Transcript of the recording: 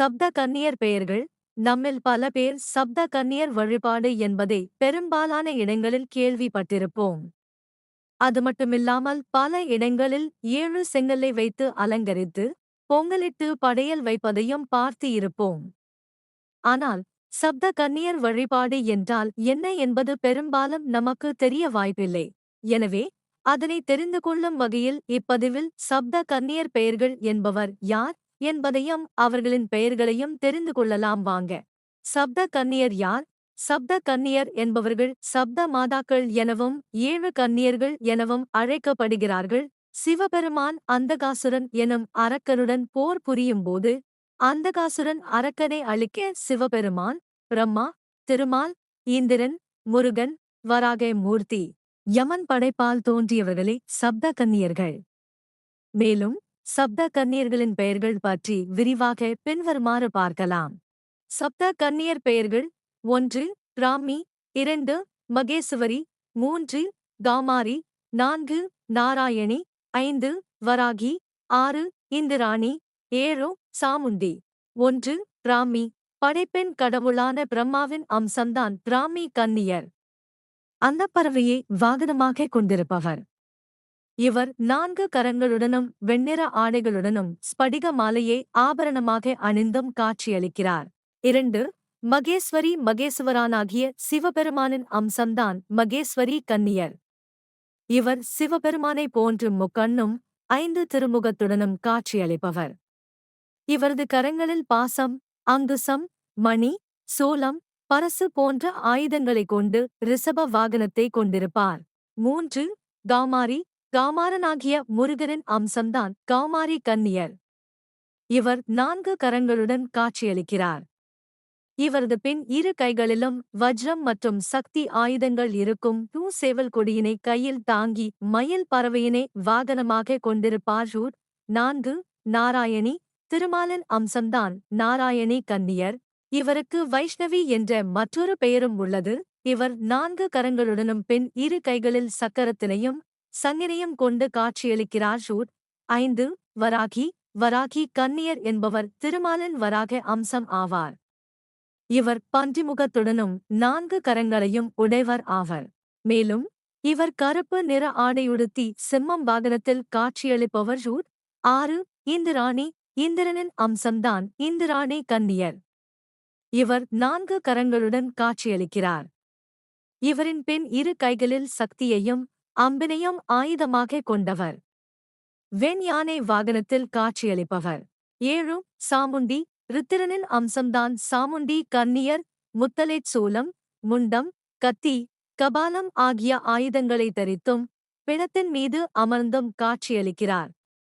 சப்த கன்னியர் பெயர்கள். நம்மில் பல பேர் சப்த கன்னியர் வழிபாடு என்பதை பெரும்பாலான இடங்களில் கேள்விப்பட்டிருப்போம். அது மட்டுமில்லாமல் பல இடங்களில் ஏழு செங்கல்லை வைத்து அலங்கரித்து பொங்கலிட்டு படையல் வைப்பதையும் பார்த்து இருப்போம். ஆனால் சப்த கன்னியர் வழிபாடு என்றால் என்ன என்பது பெரும்பாலும் நமக்கு தெரிய வாய்ப்பில்லை. எனவே அதனை தெரிந்து கொள்ளும் வகையில் இப்பதிவில் சப்த கன்னியர் பெயர்கள் என்பவர் யார்? என்பதையும் அவர்களின் பெயர்களையும் தெரிந்து கொள்ளலாம் வாங்க. சப்த கன்னியர் யார்? சப்த கன்னியர் என்பவர்கள் சப்த மாதாக்கள் எனவும் ஏழு கன்னியர்கள் எனவும் அழைக்கப்படுகிறார்கள். சிவபெருமான் அந்தகாசுரன் எனும் அரக்கனுடன் போர் புரியும்போது அந்தகாசுரன் அரக்கனை அழிக்க சிவபெருமான் பிரம்மா திருமால் இந்திரன் முருகன் வராக மூர்த்தி யமன் படைப்பால் தோன்றியவர்களே சப்த கன்னியர்கள். மேலும் சப்த கன்னியர்களின் பெயர்கள் பற்றி விரிவாக பின்வருமாறு பார்க்கலாம். சப்த கன்னியர் பெயர்கள் ஒன்று ராமி இரண்டு மகேசுவரி மூன்று காமாரி நான்கு நாராயணி ஐந்து வராகி ஆறு இந்திராணி ஏழு சாமுண்டி. ஒன்று ராமி படைப்பெண் கடவுளான பிரம்மாவின் அம்சம்தான் பிராமி கன்னியர். அந்த பறவையை வாகனமாக கொண்டிருப்பவர். இவர் நான்கு கரங்களுடனும் வெண்ணிற ஆடைகளுடனும் ஸ்படிக மாலையை ஆபரணமாக அணிந்தும் காட்சியளிக்கிறார். இரண்டு மகேஸ்வரி மகேசுவரானாகிய சிவபெருமானின் அம்சம்தான் மகேஸ்வரி கன்னியர். இவர் சிவபெருமானை போன்று முக்கண்ணும் ஐந்து திருமுகத்துடனும் காட்சியளிப்பவர். இவரது கரங்களில் பாசம் அங்குசம் மணி சோளம் பரசு போன்ற ஆயுதங்களைக் கொண்டு ரிஷப வாகனத்தை கொண்டிருப்பார். மூன்று காமாரி காமாரனாகிய முருகனின் அம்சம்தான் காமாரி கன்னியர். இவர் நான்கு கரங்களுடன் காட்சியளிக்கிறார். இவரது பின் இரு கைகளிலும் வஜ்ரம் மற்றும் சக்தி ஆயுதங்கள் இருக்கும் டூ சேவல் கொடியினை கையில் தாங்கி மயில் பறவையினை வாகனமாக கொண்டிருப்பார் ரூட் நான்கு நாராயணி திருமாலின் அம்சம்தான் நாராயணி கன்னியர். இவருக்கு வைஷ்ணவி என்ற மற்றொரு பெயரும் உள்ளது. இவர் நான்கு கரங்களுடனும் பின் இரு கைகளில் சக்கரத்தினையும் சங்கினையும் கொண்டு காட்சியளிக்கிறார் ஷூட் ஐந்து வராகி வராகி கன்னியர் என்பவர் திருமாலின் வராக அம்சம் ஆவார். இவர் பன்றிமுகத்துடனும் நான்கு கரங்களையும் உடையவர் ஆவர். மேலும் இவர் கருப்பு நிற ஆடையுடுத்தி சிம்மம் வாகனத்தில் காட்சியளிப்பவர் ஷூட் ஆறு இந்திராணி இந்திரனின் அம்சம்தான் இந்திராணி கன்னியர். இவர் நான்கு கரங்களுடன் காட்சியளிக்கிறார். இவரின் பெண் இரு கைகளில் சக்தியையும் அம்பினையும் ஆயுதமாக கொண்டவர். வெண் யானை வாகனத்தில் காட்சியளிப்பவர். ஏழு சாமுண்டி ருத்திரனின் அம்சம்தான் சாமுண்டி கன்னியர் முத்தலேச் சூலம் முண்டம் கத்தி கபாலம் ஆகிய ஆயுதங்களை தரித்தும் பிணத்தின் மீது அமர்ந்தும் காட்சியளிக்கிறார்.